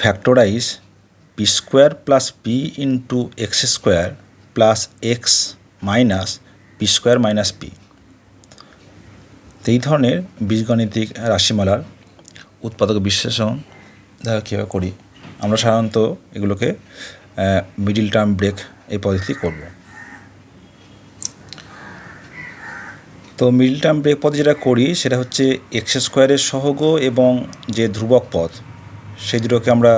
Factorise P square plus P into X square plus X minus P square minus P. এই ধরনের বীজগণিতিক রাশিমালার উৎপাদক বিশ্লেষণ দেখা কীভাবে করি। আমরা সাধারণত এগুলোকে মিডিল টার্ম ব্রেক এই পদ্ধতি করব। তো মিডিল টার্ম ব্রেক পদ্ধতি যেটা করি সেটা হচ্ছে এক্স স্কোয়ারের সহগ এবং যে ধ্রুবক পদ সেই দুটোকে আমরা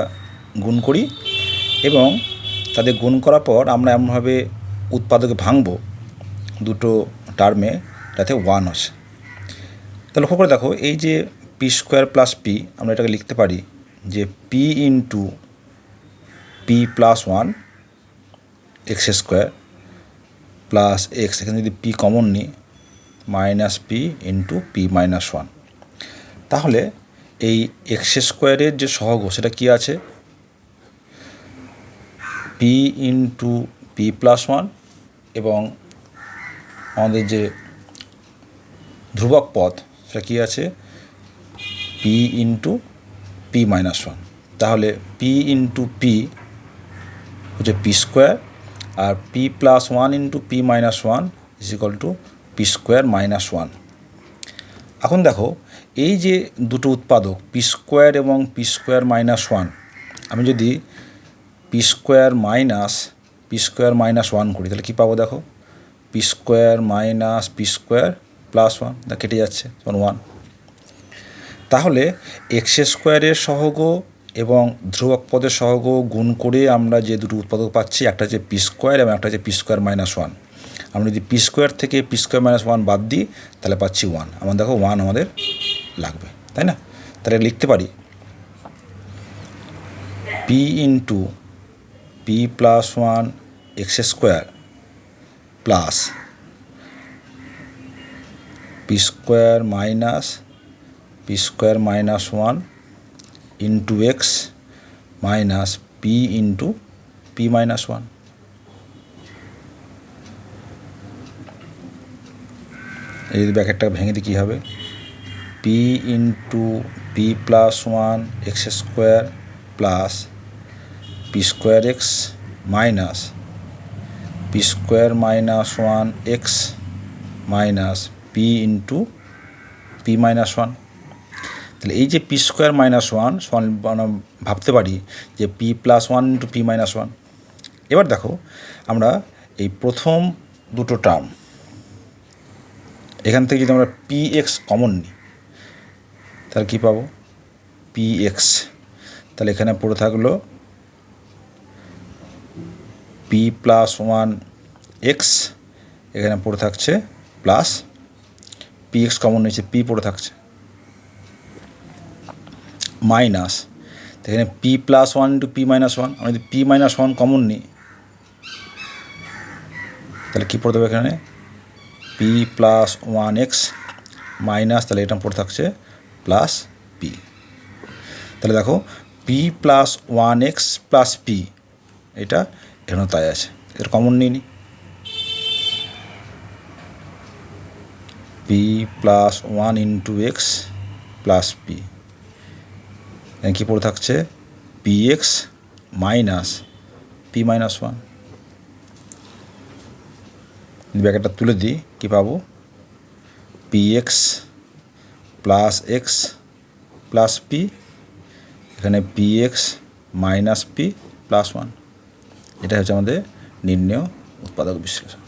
গুণ করি এবং তাদের গুণ করার পর আমরা এমনভাবে উৎপাদকে ভাঙব দুটো টার্মে যাতে ওয়ান আসে। তা লক্ষ্য করে দেখো, এই যে পি স্কোয়ার প্লাস পি আমরা এটাকে লিখতে পারি যে P into P plus one X square plus X এখানে যদি পি কমন নিই minus P into P minus one তাহলে এই এক্স স্কোয়ারের যে সহগ, সেটা কী আছে? P into P plus one এবং আমাদের যে ধ্রুবক পথ সেটা কী আছে? P into P minus one তাহলে পি ইন্টু পি হচ্ছে P square R P plus one into P minus one is equal to P square minus one এখন দেখো, এই যে দুটো উৎপাদক পি স্কোয়ার এবং পি স্কোয়ার মাইনাস ওয়ান আমি যদি P square minus P square minus one করি, তাহলে কী পাবো দেখো? P square minus P square plus one দা কেটে যাচ্ছে, যেমন ওয়ান তাহলে এক্স স্কোয়ারের সহগ এবং ধ্রুবক পদের সহগ গুণ করে আমরা যে দুটো উৎপাদক পাচ্ছি, একটা হচ্ছে পি স্কোয়ার এবং একটা হচ্ছে পি স্কোয়ার মাইনাস ওয়ান আমরা যদি পি স্কোয়ার থেকে পি স্কোয়ার মাইনাস ওয়ান বাদ দিই, তাহলে পাচ্ছি ওয়ান আমার দেখো ওয়ান আমাদের লাগবে, তাই না? তাহলে লিখতে পারি P into P plus one X square plus P square minus P square minus one into X minus P into P minus one এই যদি ব্যাকেটটা ভেঙে দিই কী হবে? P into P plus one X square plus P square X minus P square minus one X minus P into P minus one তাহলে এই যে পি স্কোয়ার মাইনাস ওয়ান সমান ভাবতে পারি যে P plus one into P minus one এবার দেখো, আমরা এই প্রথম দুটো টার্ম এখান থেকে যদি আমরা পি এক্স কমন নিই, তাহলে কী পাবো? পি এক্স তাহলে এখানে পড়ে থাকল পি প্লাস ওয়ান এক্স এখানে পড়ে থাকছে প্লাস পি এক্স কমন নিয়েছে পি পড়ে থাকছে। মাইনাস এখানে P plus one into P minus one আমি যদি পি মাইনাস ওয়ান কমন নিই, তাহলে কী পড়তে হবে এখানে? P plus one X minus তাহলে এটা পড়ে থাকছে প্লাস পি তাহলে দেখো P plus one X plus P এটা এখানেও তাই আছে এর কমন নিই নি। P plus one into X plus P কী পড়ে থাকছে? P X minus P minus one ব্যাকেটটা তুলে দিই, কী পাবো? P X plus X plus P এখানে P X minus P plus one এটা হচ্ছে আমাদের নির্ণয় উৎপাদক বিশ্লেষণ।